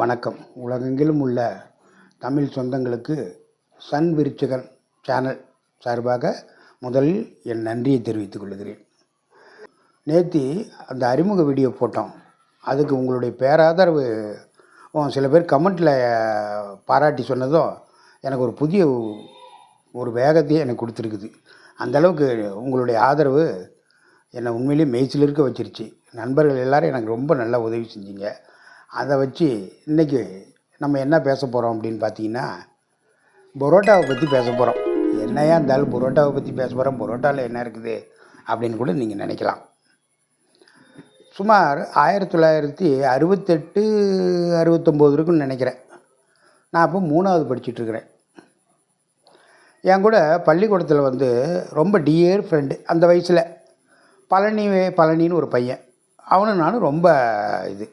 வணக்கம். உலகெங்கிலும் உள்ள தமிழ் சொந்தங்களுக்கு சன் விருச்சகன் சேனல் சார்பாக முதலில் என் நன்றியை தெரிவித்துக் கொள்கிறேன். நேற்று அந்த அறிமுக வீடியோ போட்டோம். அதுக்கு உங்களுடைய பேராதரவு சில பேர் கமெண்ட்டில் பாராட்டி சொன்னதும் எனக்கு ஒரு புதிய ஒரு வேகத்தையே எனக்கு கொடுத்துருக்குது. அந்த அளவுக்கு உங்களுடைய ஆதரவு என்னை உண்மையிலேயே மெய்ச்சில் இருக்க வச்சிருச்சு. நண்பர்கள் எல்லோரும் எனக்கு ரொம்ப நல்லா உதவி செஞ்சீங்க. அதை வச்சு இன்றைக்கி நம்ம என்ன பேச போகிறோம் அப்படின்னு பார்த்தீங்கன்னா பரோட்டாவை பற்றி பேச போகிறோம் என்னையா இருந்தாலும் பரோட்டாவை பற்றி பேச போகிறோம் பரோட்டாவில் என்ன இருக்குது அப்படின்னு கூட நீங்கள் நினைக்கலாம். சுமார் ஆயிரத்தி தொள்ளாயிரத்தி அறுபத்தெட்டு அறுபத்தொம்போது இருக்குன்னு நினைக்கிறேன். நான் அப்போ மூணாவது படிச்சுட்ருக்கிறேன் என் கூட பள்ளிக்கூடத்தில் வந்து ரொம்ப டியர் ஃப்ரெண்டு அந்த வயசில். பழனி பழனின்னு ஒரு பையன். அவனும் நானும் ரொம்ப இது.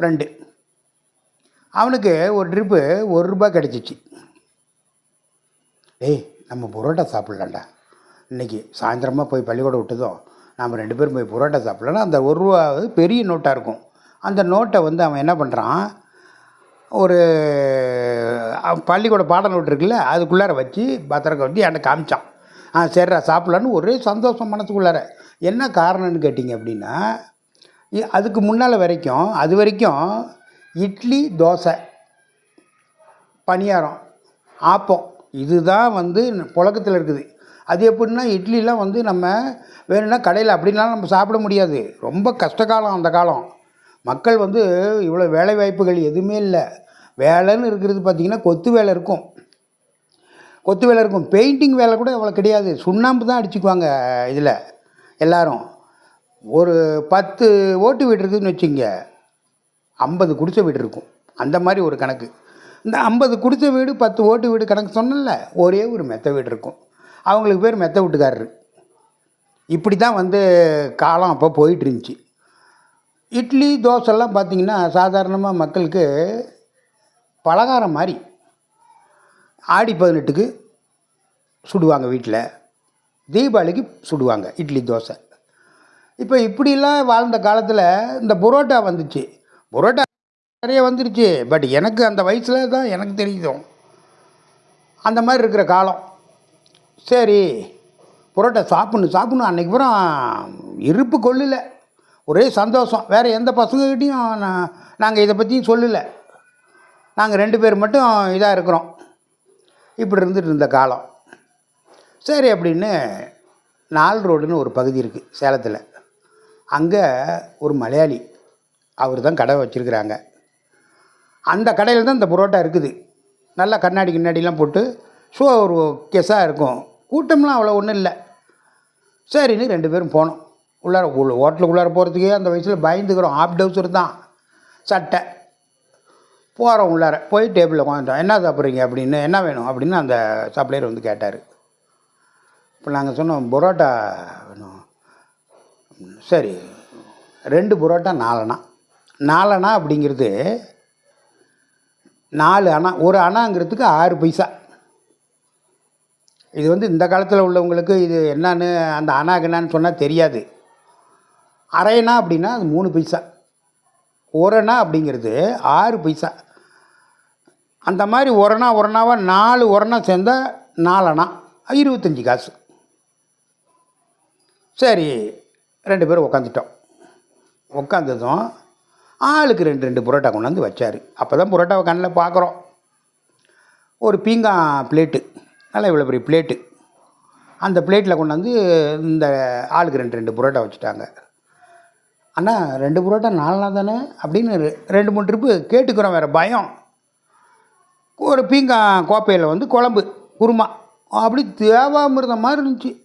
ஃப்ரெண்டு அவனுக்கு ஒரு ட்ரிப்பு ஒரு ரூபாய் கிடச்சிச்சு. டேய் நம்ம புரோட்டா சாப்பிட்லாம்டா. இன்றைக்கி சாயந்தரமாக போய் பள்ளிக்கூடம் விட்டதும் நாம் ரெண்டு பேரும் போய் புரோட்டா சாப்பிட்லன்னா அந்த ஒரு ரூபா பெரிய நோட்டாக இருக்கும். அந்த நோட்டை வந்து அவன் என்ன பண்ணுறான் ஒரு பள்ளிக்கூட பாட நோட்டு இருக்குல்ல அதுக்குள்ளார வச்சு பத்திரக்க வச்சு என்கிட்ட காமிச்சான். ஆ சரிடா சாப்பிட்லான்னு ஒரே சந்தோஷம் மனசுக்குள்ளார. என்ன காரணம்னு கேட்டிங்க அப்படின்னா அதுக்கு முன்னால் வரைக்கும் அது வரைக்கும் இட்லி தோசை பணியாரம் ஆப்பம் இதுதான் வந்து புழக்கத்தில் இருக்குது. அது எப்படின்னா இட்லிலாம் வந்து நம்ம வேணும்னா கடையில் அப்படின்லாம் நம்ம சாப்பிட முடியாது. ரொம்ப கஷ்ட காலம் அந்த காலம். மக்கள் வந்து இவ்வளோ வேலை வாய்ப்புகள் எதுவுமே இல்லை. வேலைன்னு இருக்கிறது பார்த்திங்கன்னா கொத்து வேலை இருக்கும். கொத்து வேலை இருக்கும். பெயிண்டிங் வேலை கூட அவ்வளோ கிடையாது. சுண்ணாம்பு தான் அடிச்சுக்குவாங்க இதில் எல்லோரும். ஒரு பத்து ஓட்டு வீடு இருக்குதுன்னு வச்சுங்க ஐம்பது குடிசை வீடு இருக்கும். அந்த மாதிரி ஒரு கணக்கு. இந்த ஐம்பது குடிச்ச வீடு பத்து ஓட்டு வீடு கணக்கு சொன்னல ஒரே ஒரு மெத்த வீடு இருக்கும். அவங்களுக்கு பேர் மெத்த வீட்டுக்காரரு. இப்படி தான் வந்து காலம் அப்போ போயிட்டு இருந்துச்சு இட்லி தோசைலாம் பார்த்திங்கன்னா சாதாரணமாக மக்களுக்கு பலகாரம் மாதிரி ஆடி பதினெட்டுக்கு சுடுவாங்க வீட்டில். தீபாவளிக்கு சுடுவாங்க இட்லி தோசை. இப்போ இப்படிலாம் வாழ்ந்த காலத்தில் இந்த புரோட்டா வந்துச்சு. புரோட்டா நிறைய வந்துருச்சு. பட் எனக்கு அந்த வயசில் தான் எனக்கு தெரியுதும் அந்த மாதிரி இருக்கிற காலம். சரி புரோட்டா சாப்பிட்ணும் சாப்பிட்ணும். அன்றைக்கு பூரா இருப்பு கொள்ளல. ஒரே சந்தோஷம். வேறு எந்த பசங்கக்கிட்டேயும் நான் நாங்கள் இதை பற்றியும் சொல்லலை. நாங்கள் ரெண்டு பேர் மட்டும் இதாக இருக்கிறோம். இப்படி இருந்துட்டு இருந்த காலம். சரி அப்படின்னு நால் ரோடுன்னு ஒரு பகுதி இருக்குது சேலத்தில். அங்கே ஒரு மலையாளி அவர் தான் கடை வச்சுருக்கிறாங்க. அந்த கடையில் தான் இந்த புரோட்டா இருக்குது. நல்லா கண்ணாடி கிண்ணாடிலாம் போட்டு ஷோ ஒரு கெஸாக இருக்கும். கூட்டம்லாம் அவ்வளோ ஒன்றும் இல்லை. சரின்னு ரெண்டு பேரும் போனோம். உள்ளார உள்ள ஹோட்டலுக்குள்ளார போகிறதுக்கே அந்த வயசில் பயந்துக்கிறோம். ஆஃப் டவுசர் தான். சட்டை. போகிறோம் உள்ளார. போய் டேபிளில் உட்காந்துட்டோம் என்ன சாப்பிட்றீங்க? அப்படின்னு என்ன வேணும்? அப்படின்னு அந்த சப்ளையர் வந்து கேட்டார். இப்போ நாங்கள் சொன்னோம் புரோட்டா வேணும். சரி ரெண்டு புரோட்டா நாலணா. நாலணா அப்படிங்கிறது நாலு அணா ஒரு அணாங்கிறதுக்கு ஆறு பைசா. இது வந்து இந்த காலத்தில் உள்ளவங்களுக்கு இது என்னான்னு அந்த அணாக்கு என்னன்னு சொன்னால் தெரியாது. அரைனா அப்படின்னா அது மூணு பைசா. ஒரணா அப்படிங்கிறது ஆறு பைசா. அந்த மாதிரி ஒரணா ஒரணாவா நாலு ஒரணா சேர்ந்தால் நாலணா இருபத்தஞ்சி காசு. சரி ரெண்டு பேரும் உக்காந்துட்டோம். உக்காந்ததும் ஆளுக்கு ரெண்டு ரெண்டு புரோட்டா கொண்டாந்து வச்சார். அப்போ தான் புரோட்டாவை கண்ணில் பார்க்குறோம் ஒரு பீங்கான் பிளேட்டு நல்லா இவ்வளோ பெரிய பிளேட்டு அந்த பிளேட்டில் கொண்டாந்து இந்த ஆளுக்கு ரெண்டு ரெண்டு புரோட்டா வச்சுட்டாங்க. அண்ணா ரெண்டு புரோட்டா நாலனா தானே? அப்படின்னு ரெண்டு மூணு ட்ரிப்பு கேட்டுக்கிறோம் வேறு பயம். ஒரு பீங்கான் கோப்பையில் வந்து குழம்பு குருமா. அப்படி தேவாமிருதம் மாதிரி இருந்துச்சு.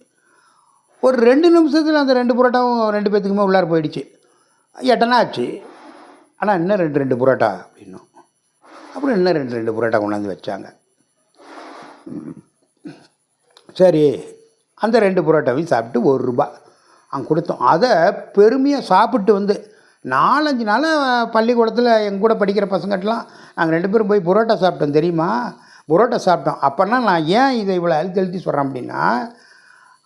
ஒரு ரெண்டு நிமிஷத்தில் அந்த ரெண்டு புரோட்டாவும் ரெண்டு பேத்துக்குமே உள்ளார போயிடுச்சு. எட்டனா ஆச்சு. ஆனால் இன்னும் ரெண்டு ரெண்டு புரோட்டா அப்படின்னும் அப்புறம் இன்னும் ரெண்டு ரெண்டு புரோட்டா கொண்டாந்து வச்சாங்க. சரி அந்த ரெண்டு புரோட்டாவையும் சாப்பிட்டு ஒரு ரூபா அங்கே கொடுத்தோம். அதை பெருமையாக சாப்பிட்டு வந்து நாலஞ்சு நாளாக பள்ளிக்கூடத்தில் எங்கள் கூட படிக்கிற பசங்கட்டலாம் நாங்கள் ரெண்டு பேரும் போய் புரோட்டா சாப்பிட்டோம் தெரியுமா? புரோட்டா சாப்பிட்டோம். அப்போனா நான் ஏன் இதை இவ்வளோ அழுத்தி அழுத்தி சொல்கிறேன் அப்படின்னா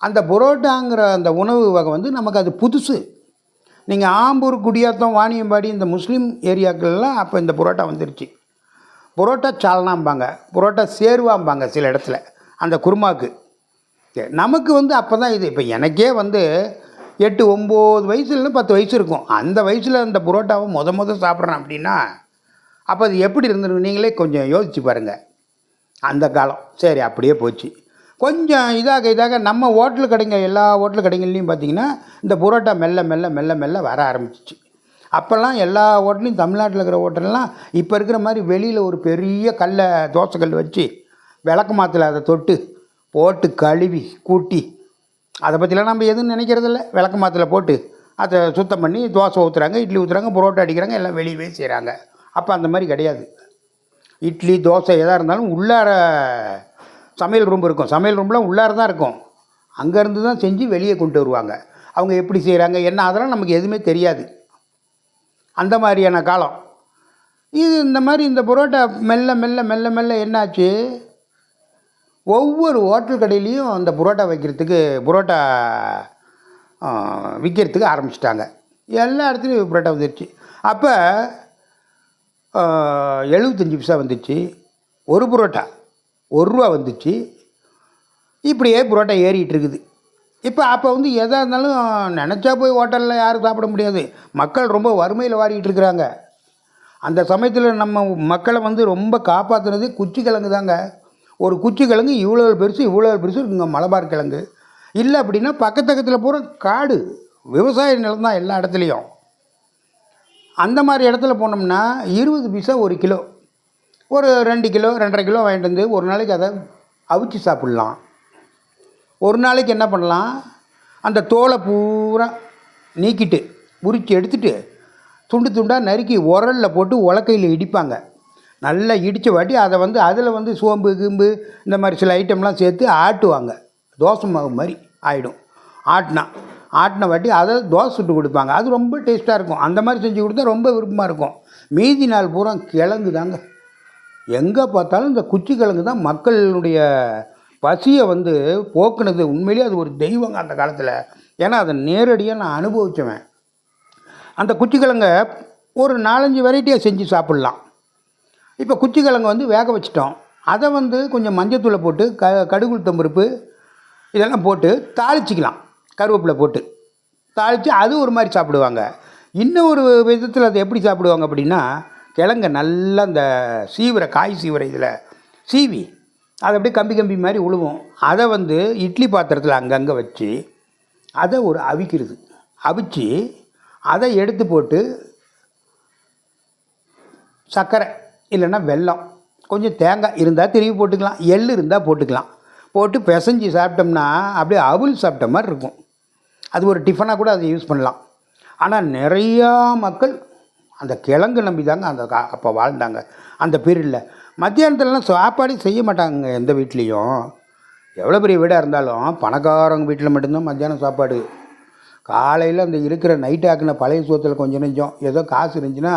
அந்த புரோட்டாங்கிற அந்த உணவு வகை வந்து நமக்கு அது புதுசு. நீங்கள் ஆம்பூர் குடியாத்தம் வாணியம்பாடி இந்த முஸ்லீம் ஏரியாக்கள்லாம் அப்போ இந்த புரோட்டா வந்துருச்சு. புரோட்டா சால்னாம்பாங்க. புரோட்டா சேர்வாம்பாங்க சில இடத்துல. அந்த குருமாக்கு. சரி, நமக்கு வந்து அப்போ தான் இது. இப்போ எனக்கே வந்து எட்டு ஒம்பது வயசுலேருந்து பத்து வயசு இருக்கும். அந்த வயசில் அந்த புரோட்டாவை முத முத சாப்பிட்றேன் அப்படின்னா அப்போ அது எப்படி இருந்திருக்கு நீங்களே கொஞ்சம் யோசித்து பாருங்கள் அந்த காலம். சரி அப்படியே போச்சு. கொஞ்சம் இதாக இதாக நம்ம ஹோட்டல் கடைங்க எல்லா ஹோட்டல் கடைங்கள்லேயும் பார்த்திங்கன்னா இந்த புரோட்டா மெல்ல மெல்ல மெல்ல மெல்ல வர ஆரம்பிச்சிச்சு. அப்போல்லாம் எல்லா ஹோட்டலையும் தமிழ்நாட்டில் இருக்கிற ஹோட்டல்லாம் இப்போ இருக்கிற மாதிரி வெளியில் ஒரு பெரிய கல்லை தோசைக்கல் வச்சு விளக்கு மாத்தில் அதை தொட்டு போட்டு கழுவி கூட்டி அதை பற்றிலாம் நம்ம எதுவும் நினைக்கிறதில்ல. விளக்கு மாத்தில் போட்டு அதை சுத்தம் பண்ணி தோசை ஊற்றுறாங்க இட்லி ஊற்றுறாங்க புரோட்டா அடிக்கிறாங்க எல்லாம் வெளியவே செய்கிறாங்க அப்போ அந்த மாதிரி கிடையாது. இட்லி தோசை எதாக இருந்தாலும் உள்ளார சமையல் ரூம் இருக்கும். சமையல் ரூம்லாம் உள்ளார தான் இருக்கும். அங்கேருந்து தான் செஞ்சு வெளியே கொண்டு வருவாங்க. அவங்க எப்படி செய்கிறாங்க என்ன அதெல்லாம் நமக்கு எதுவுமே தெரியாது. அந்த மாதிரியான காலம். இது இந்த மாதிரி இந்த புரோட்டா மெல்ல மெல்ல மெல்ல மெல்ல என்னாச்சு? ஒவ்வொரு ஹோட்டல் கடையிலையும் அந்த புரோட்டா வைக்கிறதுக்கு புரோட்டா விற்கிறதுக்கு ஆரம்பிச்சிட்டாங்க. எல்லா இடத்துலையும் புரோட்டா வந்துடுச்சு அப்போ எழுபத்தஞ்சி பைசா வந்துச்சு. ஒரு புரோட்டா. ஒரு ரூபா வந்துச்சு. இப்படியே புரோட்டா ஏறிட்டு இருக்குது இப்போ அப்போ வந்து எதாக இருந்தாலும் நினச்சா போய் ஹோட்டலில் யாரும் சாப்பிட முடியாது. மக்கள் ரொம்ப வறுமையில் வாடிட்டு இருக்கிறாங்க அந்த சமயத்தில் நம்ம மக்களை வந்து ரொம்ப காப்பாற்றுனது குச்சி கிழங்கு தாங்க ஒரு குச்சி கிழங்கு இவ்வளோ பெருசு இவ்வளோ பெருசு இருக்குங்க மலபார் கிழங்கு. இல்லை அப்படின்னா பக்கத்தக்கத்தில் பூரா காடு விவசாய நிலம் தான் எல்லா இடத்துலையும். அந்த மாதிரி இடத்துல போனோம்னா இருபது பைசா ஒரு கிலோ. ஒரு ரெண்டு கிலோ ரெண்டரை கிலோ வாங்கிட்டு வந்து ஒரு நாளைக்கு அதை அவிச்சு சாப்பிட்லாம். ஒரு நாளைக்கு என்ன பண்ணலாம்? அந்த தோலை பூரா நீக்கிட்டு உரித்து எடுத்துட்டு துண்டு துண்டாக நறுக்கி உரலில் போட்டு உலக்கையில் இடிப்பாங்க. நல்லா இடித்த வாட்டி அதை வந்து அதில் வந்து சோம்பு கிம்பு இந்த மாதிரி சில ஐட்டம்லாம் சேர்த்து ஆட்டுவாங்க. தோசை மாவு மாதிரி ஆகிடும் ஆட்டினா ஆட்டின வாட்டி அதை தோசை சுட்டு கொடுப்பாங்க. அது ரொம்ப டேஸ்ட்டாக இருக்கும். அந்த மாதிரி செஞ்சு கொடுத்தா ரொம்ப விருப்பமாக இருக்கும். மீதி நாள் பூரா கிழங்கு தாங்க எங்கே பார்த்தாலும் இந்த குச்சி கிழங்கு தான் மக்களுடைய பசியை வந்து போக்குனது. உண்மையிலேயே அது ஒரு தெய்வங்க அந்த காலத்தில். ஏன்னா அதை நேரடியாக நான் அனுபவிச்சுவேன். அந்த குச்சிக்கிழங்க ஒரு நாலஞ்சு வெரைட்டியாக செஞ்சு சாப்பிட்லாம். இப்போ குச்சிக்கிழங்க வந்து வேக வச்சிட்டோம். அதை வந்து கொஞ்சம் மஞ்சத்தூளை போட்டு க கடுகுளுத்தம் பருப்பு இதெல்லாம் போட்டு தாளிச்சிக்கலாம். கருவேப்பிலை போட்டு. தாளித்து அது ஒரு மாதிரி சாப்பிடுவாங்க. இன்னும் ஒரு விதத்தில் அதை எப்படி சாப்பிடுவாங்க அப்படின்னா கிழங்க நல்லா இந்த சீவிர காய் சீவிர இதில் சீவி அதை அப்படியே கம்பி கம்பி மாதிரி உழுவும். அதை வந்து இட்லி பாத்திரத்தில் அங்கங்கே வச்சு அதை ஒரு அவிக்கிறது. அவிச்சு அதை எடுத்து போட்டு சர்க்கரை இல்லைன்னா வெல்லம் கொஞ்சம் தேங்காய் இருந்தால் திரும்பி போட்டுக்கலாம் எள் இருந்தால் போட்டுக்கலாம். போட்டு பிசைஞ்சு சாப்பிட்டோம்னா அப்படியே அவுல் சாப்பிட்ட மாதிரி இருக்கும். அது ஒரு டிஃபனாக கூட அதை யூஸ் பண்ணலாம். ஆனால் நிறையா மக்கள் அந்த கிழங்கு நம்பி தாங்க அந்த கா அப்போ வாழ்ந்தாங்க. அந்த பீரியடில். மத்தியானத்துலலாம் சாப்பாடு செய்ய மாட்டாங்க எந்த வீட்லேயும். எவ்வளோ பெரிய வீடாக இருந்தாலும் பணக்காரங்க வீட்டில் மட்டும்தான் மத்தியானம் சாப்பாடு. காலையில் அந்த இருக்கிற நைட் ஆக்கின பழைய சோத்தில் கொஞ்சம் நெஞ்சம். ஏதோ காசு இருந்துச்சுன்னா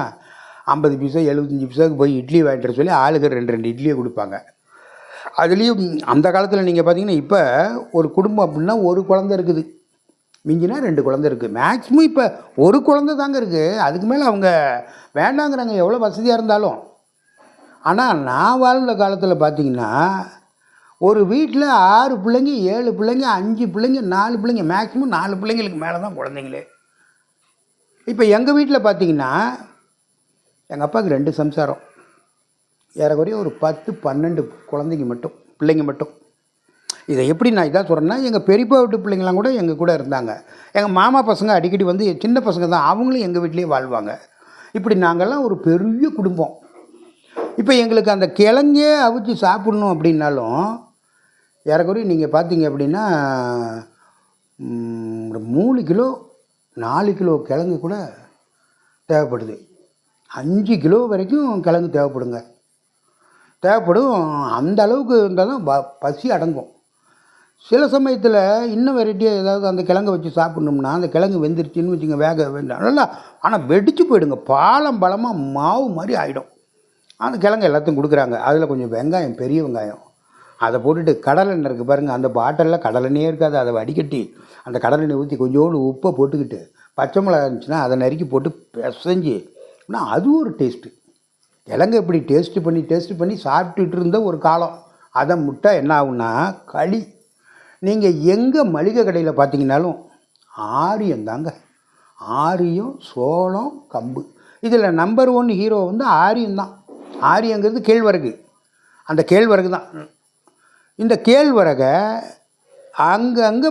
ஐம்பது பைசா எழுபத்தஞ்சி பைசாவுக்கு போய் இட்லி வாங்கிட்டு வர சொல்லி ஆளுக்கு ரெண்டு ரெண்டு இட்லியை கொடுப்பாங்க. அதுலேயும் அந்த காலத்தில் நீங்கள் பார்த்தீங்கன்னா இப்போ ஒரு குடும்பம் அப்படின்னா ஒரு குழந்த இருக்குது. மிஞ்சினா ரெண்டு குழந்தை இருக்குது மேக்ஸிமம் இப்போ ஒரு குழந்தை தாங்க இருக்குது அதுக்கு மேலே அவங்க வேண்டாங்கிறாங்க. எவ்வளோ வசதியாக இருந்தாலும். ஆனால் நான் வாழ்ந்த காலத்தில் பார்த்தீங்கன்னா ஒரு வீட்டில் ஆறு பிள்ளைங்க ஏழு பிள்ளைங்க அஞ்சு பிள்ளைங்க நாலு பிள்ளைங்க மேக்ஸிமம் நாலு பிள்ளைங்களுக்கு மேலே தான் குழந்தைங்களே. இப்போ எங்கள் வீட்டில் பார்த்தீங்கன்னா எங்கள் அப்பாவுக்கு ரெண்டு சம்சாரம். ஏறக்குறைய ஒரு பத்து பன்னெண்டு குழந்தைங்க மட்டும் பிள்ளைங்க மட்டும். இதை எப்படி நான் இதாக சொல்கிறேன்னா எங்கள் பெரியப்பா வீட்டு பிள்ளைங்களாம் கூட எங்கள் கூட இருந்தாங்க. எங்கள் மாமா பசங்க அடிக்கடி வந்து சின்ன பசங்க தான் அவங்களும் எங்கள் வீட்லேயே வாழ்வாங்க. இப்படி நாங்கள்லாம் ஒரு பெரிய குடும்பம். இப்போ எங்களுக்கு அந்த கிழங்கே அவிச்சு சாப்பிட்ணும் அப்படின்னாலும் ஏறக்குறைய நீங்கள் பார்த்தீங்க அப்படின்னா ஒரு மூணு கிலோ நாலு கிலோ கிழங்கு கூட தேவைப்படுது. அஞ்சு கிலோ வரைக்கும் கிழங்கு தேவைப்படுங்க. தேவைப்படும் அந்த அளவுக்கு இருந்தால் தான் ப பசி அடங்கும். சில சமயத்தில் இன்னும் வெரைட்டியாக ஏதாவது அந்த கிழங்க வச்சு சாப்பிட்ணும்னா அந்த கிழங்கு வெந்துருச்சுன்னு வச்சுங்க வேக வேண்டாம் நல்லா ஆனால் வெடிச்சு போயிடுங்க. பாலம் பழமாக மாவு மாதிரி ஆகிடும் அந்த கிழங்கு எல்லாத்தையும் கொடுக்குறாங்க. அதில் கொஞ்சம் வெங்காயம் பெரிய வெங்காயம். அதை போட்டுட்டு கடலெண்ணெய் இருக்குது பாருங்கள் அந்த பாட்டிலில் கடலெண்ணே இருக்காது. அதை வடிகட்டி அந்த கடலெண்ணெய் ஊற்றி கொஞ்சோண்டு உப்பை போட்டுக்கிட்டு பச்சை மிளகா இருந்துச்சுன்னா அதை நறுக்கி போட்டு பிசைஞ்சு ஆனால் அது ஒரு டேஸ்ட்டு. கிழங்கு இப்படி டேஸ்ட்டு பண்ணி டேஸ்ட்டு பண்ணி சாப்பிட்டுட்டு இருந்த ஒரு காலம். அதை முட்டை என்ன ஆகுன்னா களி. நீங்கள் எங்கே மளிகை கடையில் பார்த்தீங்கன்னாலும் ஆரியம் தாங்க. ஆரியம் சோளம் கம்பு. இதில் நம்பர் ஒன் ஹீரோ வந்து ஆரியம் தான். ஆரியங்கிறது கேழ்வரகு. அந்த கேழ்வரகு தான். இந்த கேழ்வரகை அங்கங்கே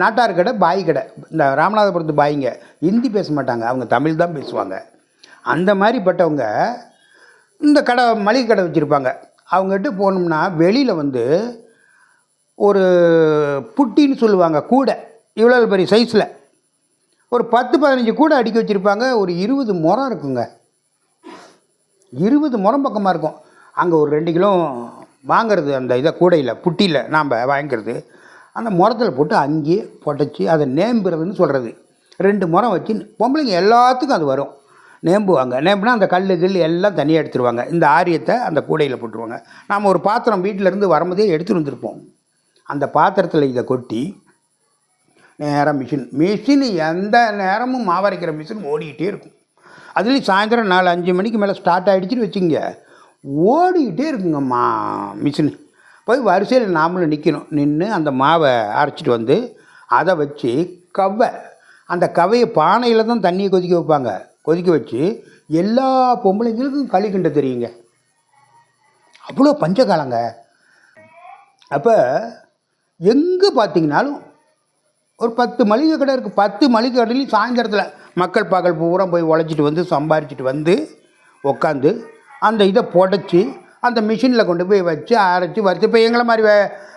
நாட்டார் கடை பாய் கடை. இந்த ராமநாதபுரத்து பாய்ங்க ஹிந்தி பேச மாட்டாங்க. அவங்க தமிழ் தான் பேசுவாங்க. அந்த மாதிரிப்பட்டவங்க இந்த கடை மளிகை கடை வச்சுருப்பாங்க. அவங்ககிட்ட போனோம்னா வெளியில் வந்து ஒரு புட்டின்னு சொல்லுவாங்க கூடை. இவ்வளோ பெரிய சைஸில் ஒரு பத்து பதினஞ்சு கூடை அடுக்கி வச்சுருப்பாங்க ஒரு இருபது முறம் இருக்குங்க. இருபது முறம் பக்கமாக இருக்கும். அங்கே ஒரு ரெண்டு கிலோ வாங்கிறது அந்த இதை கூடையில் புட்டியில் நாம் வாங்கிக்கிறது. அந்த முறத்தில் போட்டு அங்கேயே புடச்சி அதை நேம்புறதுன்னு சொல்கிறது ரெண்டு முறம் வச்சு பொம்பளைங்க எல்லாத்துக்கும் அது வரும். நேம்புவாங்க. நேம்புனா அந்த கல் கில் எல்லாம் தனியாக எடுத்துருவாங்க. இந்த ஆரியத்தை அந்த கூடையில் போட்டுருவாங்க. நாம் ஒரு பாத்திரம் வீட்டிலேருந்து வரும்போதே எடுத்துகிட்டு வந்திருப்போம். அந்த பாத்திரத்தில் இதை கொட்டி நேராக மிஷின் மிஷின் எந்த நேரமும் மாவரைக்கிற மிஷின் ஓடிக்கிட்டே இருக்கும். அதுலேயும் சாயந்தரம் நாலு அஞ்சு மணிக்கு மேலே ஸ்டார்ட் ஆகிடுச்சின்னு வச்சுங்க ஓடிக்கிட்டே இருக்குங்கம்மா மிஷின். போய் வரிசையில் நாமளும் நிற்கணும் நின்று அந்த மாவை அரைச்சிட்டு வந்து அதை வச்சு கவ்வை. அந்த கவையை பானையில் தான் தண்ணியை கொதிக்க வைப்பாங்க. கொதிக்க வச்சு எல்லா பொம்பளைங்களுக்கும் களி கிண்ட தெரியுங்க. அவ்வளோ பஞ்சகாலங்க. அப்போ எங்கே பார்த்தீங்கனாலும் ஒரு பத்து மளிகை கடை இருக்குது பத்து மளிகை கடையிலையும் சாயந்தரத்தில் மக்கள் பகல் பூரா போய் உழைச்சிட்டு வந்து சம்பாரிச்சிட்டு வந்து உட்காந்து அந்த இதை புடச்சி அந்த மிஷினில் கொண்டு போய் வச்சு அரைச்சி வறுத்து. இப்போ எங்களை மாதிரி வே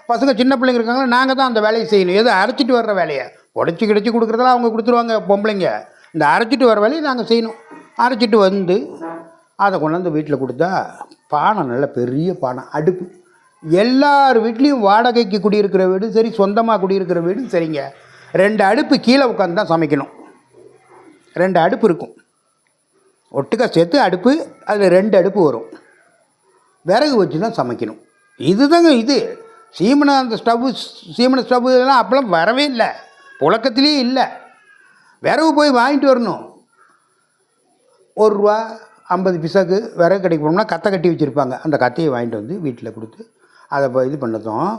பசங்க சின்ன பிள்ளைங்க இருக்காங்களா நாங்கள் தான் அந்த வேலையை செய்யணும். எது அரைச்சிட்டு வர்ற வேலையை? உடச்சி கிடச்சி கொடுக்குறதெல்லாம் அவங்க கொடுத்துருவாங்க பொம்பளைங்க. இந்த அரைச்சிட்டு வர வேலையை நாங்கள் செய்யணும். அரைச்சிட்டு வந்து அதை கொண்டாந்து வீட்டில் கொடுத்தா பானை நல்ல பெரிய பானை அடுப்பு. எல்லார் வீட்லேயும் வாடகைக்கு குடியிருக்கிற வீடும் சரி சொந்தமாக குடியிருக்கிற வீடும் சரிங்க. ரெண்டு அடுப்பு கீழே உட்காந்து தான் சமைக்கணும். ரெண்டு அடுப்பு இருக்கும். ஒட்டுக்கா சேர்த்து அடுப்பு அதில் ரெண்டு அடுப்பு வரும். விறகு வச்சு தான் சமைக்கணும். இதுதாங்க இது. சீமனை அந்த ஸ்டவ்வு சீமனை ஸ்டவ்வு இதெல்லாம் அப்போலாம் வரவே இல்லை. புழக்கத்திலேயே இல்லை. விறகு போய் வாங்கிட்டு வரணும். ஒரு ரூபா ஐம்பது பிசாக்கு விறகு கடைக்கு போனோம்னா கத்தை கட்டி வச்சுருப்பாங்க. அந்த கத்தையை வாங்கிட்டு வந்து வீட்டில் கொடுத்து அதை இப்போ இது பண்ணதும்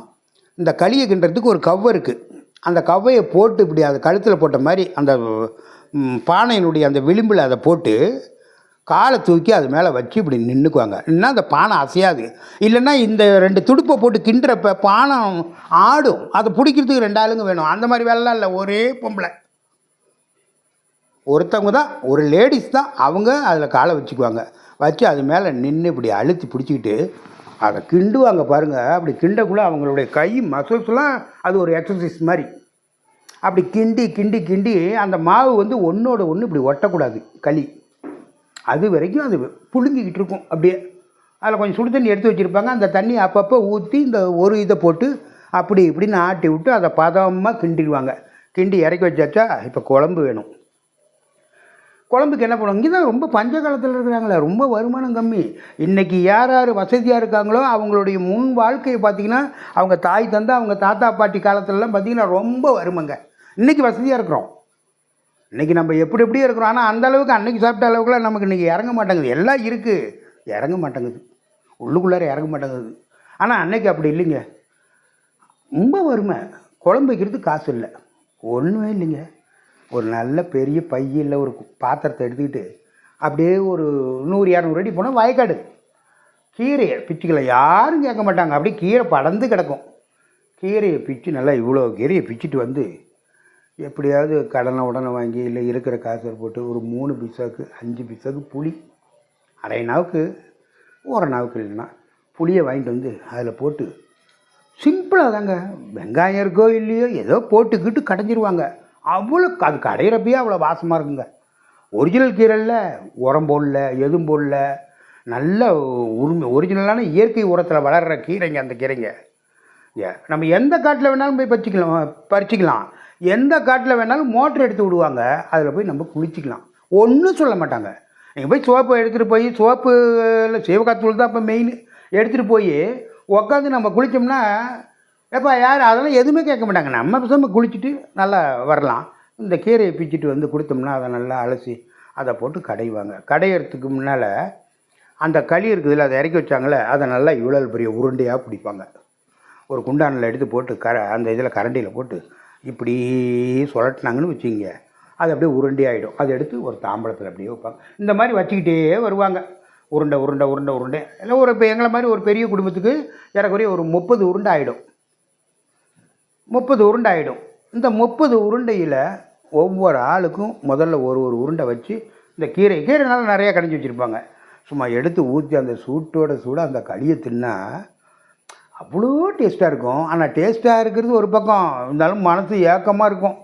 இந்த களியை கிண்டுறதுக்கு ஒரு கவ்வை இருக்குது அந்த கவ்வையை போட்டு இப்படி அது கழுத்தில் போட்ட மாதிரி அந்த பானையினுடைய அந்த விளிம்பில் அதை போட்டு காலை தூக்கி அது மேலே வச்சு இப்படி நின்றுக்குவாங்க இல்லைன்னா அந்த பானை அசையாது. இல்லைன்னா இந்த ரெண்டு துடுப்பை போட்டு கிண்டுறப்ப பானை ஆடும். அதை பிடிக்கிறதுக்கு ரெண்டு ஆளுங்க வேணும். அந்த மாதிரி வேலைலாம் இல்லை. ஒரே பொம்பளை. ஒருத்தவங்க தான் ஒரு லேடிஸ் தான் அவங்க அதில் காலை வச்சுக்குவாங்க. வச்சு அது மேலே நின்று இப்படி அழுத்தி பிடிச்சிக்கிட்டு அதை கிண்டுவாங்க பாருங்கள் அப்படி கிண்டக்குள்ளே அவங்களுடைய கை மசில்ஸ்லாம் அது ஒரு எக்ஸசைஸ் மாதிரி. அப்படி கிண்டி கிண்டி கிண்டி அந்த மாவு வந்து ஒன்றோட ஒன்று இப்படி ஒட்டக்கூடாது களி. அது வரைக்கும் அது புழுங்கிக்கிட்டு இருக்கும் அப்படியே. அதில் கொஞ்சம் சுடு தண்ணி எடுத்து வச்சுருப்பாங்க. அந்த தண்ணி அப்பப்போ ஊற்றி இந்த ஒரு இதை போட்டு அப்படி இப்படின்னு ஆட்டி விட்டு அதை பதமாக கிண்டிடுவாங்க. கிண்டி இறக்கி வச்சாச்சா இப்போ குழம்பு வேணும். குழம்புக்கு என்ன பண்ணுவாங்க? இங்கே தான் ரொம்ப பஞ்ச காலத்தில் இருக்கிறாங்களே ரொம்ப வருமானம் கம்மி. இன்றைக்கி யார் யார் வசதியாக இருக்காங்களோ அவங்களுடைய முன் வாழ்க்கையை பார்த்தீங்கன்னா அவங்க தாய் தந்தை அவங்க தாத்தா பாட்டி காலத்துலலாம் பார்த்திங்கன்னா ரொம்ப வருமங்க. இன்றைக்கி வசதியாக இருக்கிறோம். இன்றைக்கி நம்ம எப்படி எப்படியே இருக்கிறோம். ஆனால் அந்த அளவுக்கு அன்னைக்கு சாப்பிட்ட அளவுக்குலாம் நமக்கு இன்றைக்கி இறங்க மாட்டேங்குது. எல்லாம் இருக்குது இறங்க மாட்டேங்குது. உள்ளுக்குள்ளார இறங்க மாட்டேங்குது. ஆனால் அன்னைக்கு அப்படி இல்லைங்க. ரொம்ப வறுமை. குழம்பு வைக்கிறதுக்கு காசு இல்லை. ஒன்றுமே இல்லைங்க. ஒரு நல்ல பெரிய பையில் ஒரு பாத்திரத்தை எடுத்துக்கிட்டு அப்படியே ஒரு நூறு இரநூறு அடி போனால் வயக்காடு. கீரையை பிச்சுக்கலாம் யாரும் கேட்க மாட்டாங்க. அப்படியே கீரை படர்ந்து கிடக்கும். கீரையை பிச்சு நல்லா இவ்வளோ கீரையை பிச்சுட்டு வந்து எப்படியாவது கடனை உடனே வாங்கி இல்லை இருக்கிற காசை போட்டு ஒரு மூணு பிசாக்கு அஞ்சு பிசாக்கு புளி அரை நாவுக்கு ஒரு நாவுக்கு இல்லைன்னா புளியை வாங்கிட்டு வந்து அதில் போட்டு சிம்பிளாக தாங்க வெங்காயம் இருக்கோ இல்லையோ ஏதோ போட்டுக்கிட்டு கடைஞ்சிருவாங்க. அவ்வளோ அது கடையிறப்பயே அவ்வளோ வாசமாக இருக்குங்க. ஒரிஜினல் கீரையில் உரம் போடல எதுவும் போடல. நல்ல உரிமை ஒரிஜினலான இயற்கை உரத்தில் வளர்கிற கீரைங்க அந்த கீரைங்க. ஏ, நம்ம எந்த காட்டில் வேணாலும் போய் பறிச்சிக்கலாம் பறிச்சிக்கலாம். எந்த காட்டில் வேணாலும் மோட்டர் எடுத்து விடுவாங்க. அதில் போய் நம்ம குளிச்சிக்கலாம். ஒன்றும் சொல்ல மாட்டாங்க. நீங்கள் போய் சோப்பு எடுத்துகிட்டு போய் சோப்பு இல்லை சேவக்காத்தூள் தான் இப்போ மெயின் எடுத்துகிட்டு போய் உக்காந்து நம்ம குளித்தோம்னா எப்போ யார்? அதெல்லாம் எதுவுமே கேட்க மாட்டாங்க. நம்ம பேசாமல் குளிச்சுட்டு நல்லா வரலாம். இந்த கீரையை பிச்சுட்டு வந்து கொடுத்தோம்னா அதை நல்லா அலசி அதை போட்டு கடைவாங்க. கடையிறதுக்கு முன்னால் அந்த களி இருக்குதுல்ல அதை இறக்கி வச்சாங்களே அதை நல்லா இவ்வளோ பெரிய உருண்டையாக பிடிப்பாங்க. ஒரு குண்டானில் எடுத்து போட்டு கர அந்த இதில் கரண்டியில் போட்டு இப்படி சுழட்டினாங்கன்னு வச்சுங்க அது அப்படியே உருண்டையாகிடும் அதை எடுத்து ஒரு தாம்பளத்தில் அப்படியே வைப்பாங்க. இந்த மாதிரி வச்சுக்கிட்டே வருவாங்க. உருண்டை உருண்டை உருண்டை உருண்டை. இல்லை ஒரு இப்போ எங்களை மாதிரி ஒரு பெரிய குடும்பத்துக்கு ஏறக்குறைய ஒரு முப்பது உருண்டை ஆகிடும் முப்பது உருண்டை ஆகிடும் இந்த முப்பது உருண்டையில் ஒவ்வொரு ஆளுக்கும் முதல்ல ஒரு ஒரு உருண்டை வச்சு இந்த கீரை கீரைனால நிறையா கடைஞ்சி வச்சுருப்பாங்க. சும்மா எடுத்து ஊற்றி அந்த சூட்டோட சூட அந்த களியை தின்னா அவ்வளோ டேஸ்ட்டாக இருக்கும். ஆனால் டேஸ்ட்டாக இருக்கிறது ஒரு பக்கம். இருந்தாலும் மனசு ஏக்கமாக இருக்கும்.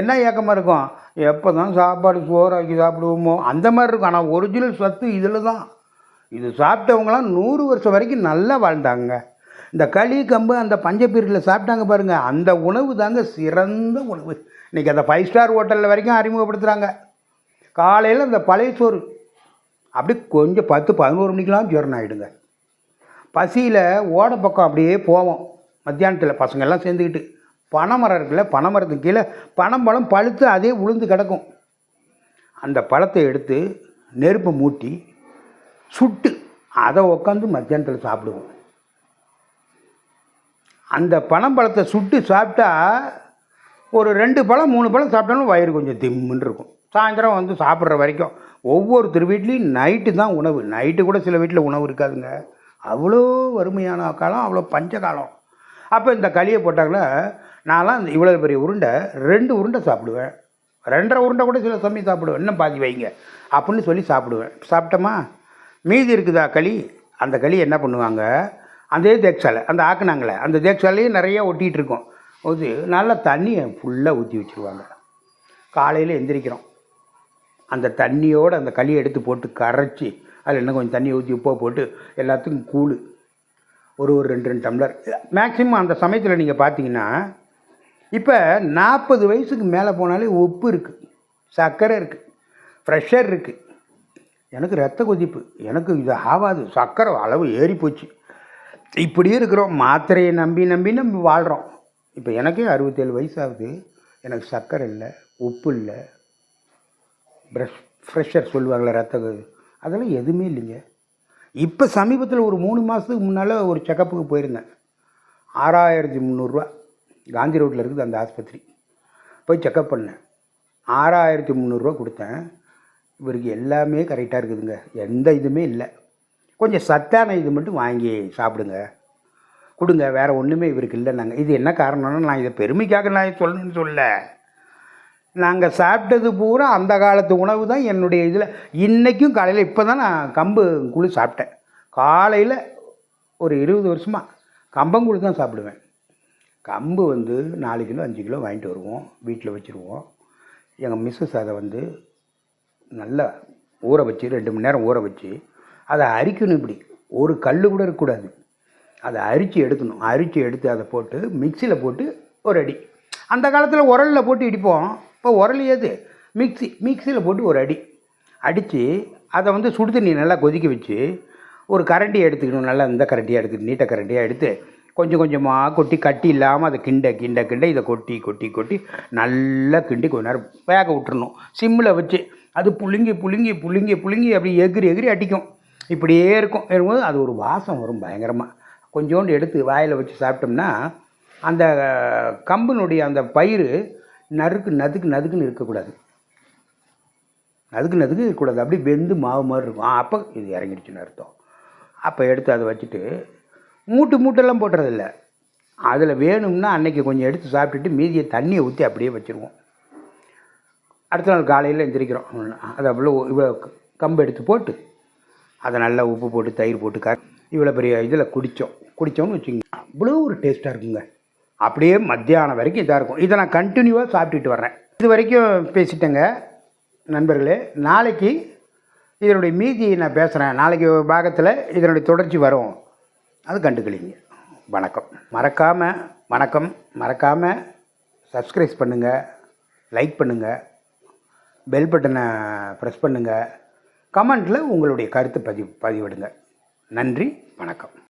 என்ன ஏக்கமாக இருக்கும்? எப்போ தான் சாப்பாடு சோறாக்கி சாப்பிடுவோமோ அந்த மாதிரி இருக்கும். ஆனால் ஒரிஜினல் சத்து இதில் தான் இது சாப்பிட்டவங்களாம் நூறு வருஷம் வரைக்கும் நல்லா வாழ்ந்தாங்க. இந்த களி கம்பு அந்த பஞ்சப்பீரில் சாப்பிட்டாங்க பாருங்கள் அந்த உணவு தாங்க சிறந்த உணவு. இன்றைக்கி அந்த ஃபைவ் ஸ்டார் ஹோட்டலில் வரைக்கும் அறிமுகப்படுத்துகிறாங்க காலையில் அந்த பழைய சோறு. அப்படி கொஞ்சம் பத்து பதினோரு மணிக்கெலாம் ஜீரணம் ஆகிடுங்க பசியில் ஓட பக்கம் அப்படியே போவோம். மத்தியானத்தில் பசங்கள்லாம் சேர்ந்துக்கிட்டு. பனைமரம் இருக்குல்ல பனைமரத்துக்கு கீழே பனம்பழம் பழுத்து அதே உளுந்து கிடக்கும். அந்த பழத்தை எடுத்து நெருப்பை மூட்டி சுட்டு அதை உட்காந்து மத்தியானத்தில் சாப்பிடுவோம். அந்த பனம்பழத்தை சுட்டு சாப்பிட்டா ஒரு ரெண்டு பழம் மூணு பழம் சாப்பிட்டாலும் வயிறு கொஞ்சம் திம்முன்னு இருக்கும். சாயந்தரம் வந்து சாப்பிட்ற வரைக்கும். ஒவ்வொருத்தர் வீட்லேயும் நைட்டு தான் உணவு. நைட்டு கூட சில வீட்டில் உணவு இருக்காதுங்க. அவ்வளோ வறுமையான காலம் அவ்வளோ பஞ்ச காலம். அப்போ இந்த களியை போட்டாங்களா நான்லாம் இந்த இவ்வளோ பெரிய உருண்டை ரெண்டு உருண்டை சாப்பிடுவேன். ரெண்டரை உருண்டை கூட சில சமயம் சாப்பிடுவேன். இன்னும் பாதி வைங்க. அப்படின்னு சொல்லி சாப்பிடுவேன். சாப்பிட்டோமா? மீதி இருக்குதா களி? அந்த களி என்ன பண்ணுவாங்க? அதே தேக்சாலை அந்த ஆக்குனாங்களே அந்த தேக்சாலையும் நிறையா ஒட்டிகிட்டு இருக்கும். ஊற்றி நல்லா தண்ணியை ஃபுல்லாக ஊற்றி வச்சுருவாங்க. காலையில் எந்திரிக்கிறோம். அந்த தண்ணியோடு அந்த களியை எடுத்து போட்டு கரைச்சி அதில் இன்னும் கொஞ்சம் தண்ணி ஊற்றி உப்பை போட்டு எல்லாத்துக்கும் கூழ். ஒரு ஒரு ரெண்டு ரெண்டு டம்ளர். மேக்ஸிமம் அந்த சமயத்தில் நீங்கள் பார்த்தீங்கன்னா இப்போ நாற்பது வயசுக்கு மேலே போனாலே உப்பு இருக்குது சர்க்கரை இருக்குது ப்ரெஷர் இருக்குது எனக்கு ரத்த கொதிப்பு. எனக்கு இது ஆகாது. சர்க்கரை அளவு ஏறி போச்சு இப்படியே இருக்கிறோம். மாத்திரையை நம்பி நம்பி நம்பி வாழ்கிறோம் இப்போ எனக்கே அறுபத்தேழு வயசு ஆகுது எனக்கு சர்க்கரை இல்லை உப்பு இல்லை. ப்ரெஷ் ஃப்ரெஷர் சொல்லுவாங்களே ரத்த அதெல்லாம் எதுவுமே இல்லைங்க. இப்போ சமீபத்தில் ஒரு மூணு மாதத்துக்கு முன்னால் ஒரு செக்கப்புக்கு போயிருந்தேன். ஆறாயிரத்தி முந்நூறுரூவா காந்தி ரோட்டில் இருக்குது அந்த ஆஸ்பத்திரி. போய் செக்கப் பண்ணேன். ஆறாயிரத்தி முந்நூறுரூவா கொடுத்தேன். இவருக்கு எல்லாமே கரெக்டாக இருக்குதுங்க. எந்த இதுவுமே இல்லை. கொஞ்சம் சத்தான இது மட்டும் வாங்கி சாப்பிடுங்க. கொடுங்க வேறு ஒன்றுமே இவருக்கு இல்லைன்னாங்க இது என்ன காரணம்னா நான் இதை பெருமைக்காக நான் சொல்லணும்னு சொல்ல நாங்கள் சாப்பிட்டது பூரா அந்த காலத்து உணவு தான் என்னுடைய இதில். இன்றைக்கும் காலையில் இப்போ தான் நான் கம்பு குழு சாப்பிட்டேன். காலையில் ஒரு இருபது வருஷமாக கம்பங்கூழ் தான் சாப்பிடுவேன். கம்பு வந்து நாலு கிலோ அஞ்சு கிலோ வாங்கிட்டு வருவோம். வீட்டில் வச்சுருவோம். எங்கள் மிஸ்ஸஸ் அதை வந்து நல்லா ஊற வச்சு ரெண்டு மணி நேரம் ஊற வச்சு அதை அரிக்கணும் இப்படி. ஒரு கல் கூட இருக்கக்கூடாது. அதை அரித்து எடுக்கணும். அரித்து எடுத்து அதை போட்டு மிக்சியில் போட்டு ஒரு அடி. அந்த காலத்தில் உரலில் போட்டு இடிப்போம். இப்போ உரல் ஏது மிக்ஸி மிக்சியில் போட்டு ஒரு அடி. அடித்து அதை வந்து சுடு தண்ணி நல்லா கொதிக்க வச்சு ஒரு கரண்டியை எடுத்துக்கணும். நல்லா இந்த கரண்டியாக எடுத்து நீட்டை கரண்டியாக எடுத்து கொஞ்சம் கொஞ்சமாக கொட்டி கட்டி இல்லாமல் அதை கிண்ட கிண்ட கிண்ட இதை கொட்டி கொட்டி கொட்டி நல்லா கிண்டி கொஞ்ச நேரம் வேக விட்டுறணும். சிம்மில் வச்சு அது புழுங்கி புழுங்கி புழுங்கி புழுங்கி அப்படி எகிரி எகிரி அடிக்கும். இப்படியே இருக்கும். இருக்கும்போது அது ஒரு வாசம் வரும் பயங்கரமாக கொஞ்சோண்டு எடுத்து வாயில் வச்சு சாப்பிட்டோம்னா அந்த கம்பினுடைய அந்த பயிர் நறுக்கு நதுக்கு நதுக்குன்னு இருக்கக்கூடாது. நதுக்கு நதுக்கு இருக்கக்கூடாது. அப்படியே வெந்து மாவு மாதிரி இருக்கும். ஆ, அப்போ இது இறங்கிடுச்சுன்னு அர்த்தம். அப்போ எடுத்து அதை வச்சுட்டு மூட்டு மூட்டெல்லாம் போட்டுறதில்ல. அதில் வேணும்னா அன்னைக்கு கொஞ்சம் எடுத்து சாப்பிட்டுட்டு மீதியை தண்ணியை ஊற்றி அப்படியே வச்சுருவோம். அடுத்த நாள் காலையில் எந்திரிக்கிறோம். அதை அவ்வளோ இவ்வளோ கம்பு எடுத்து போட்டு அதை நல்லா உப்பு போட்டு தயிர் போட்டு க இவ்வளோ பெரிய இதில் குடித்தோம். குடித்தோம்னு வச்சுங்க அவ்வளோ ஒரு டேஸ்ட்டாக இருக்குங்க. அப்படியே மத்தியானம் வரைக்கும் இதாக இருக்கும். இதை நான் கண்டினியூவாக சாப்பிட்டுட்டு வர்றேன். இது வரைக்கும் பேசிட்டேங்க. நண்பர்களே நாளைக்கு இதனுடைய மீதி நான் பேசுகிறேன் நாளைக்கு பாகத்தில் இதனுடைய தொடர்ச்சி வரும். அது கண்டுக்கலிங்க. வணக்கம். மறக்காமல் வணக்கம். மறக்காமல் சப்ஸ்கிரைப் பண்ணுங்கள் லைக் பண்ணுங்கள் பெல் பட்டனை ப்ரெஸ் பண்ணுங்கள் கமெண்ட்டில் உங்களுடைய கருத்து பதிவு பதிவிடுங்க. நன்றி வணக்கம்.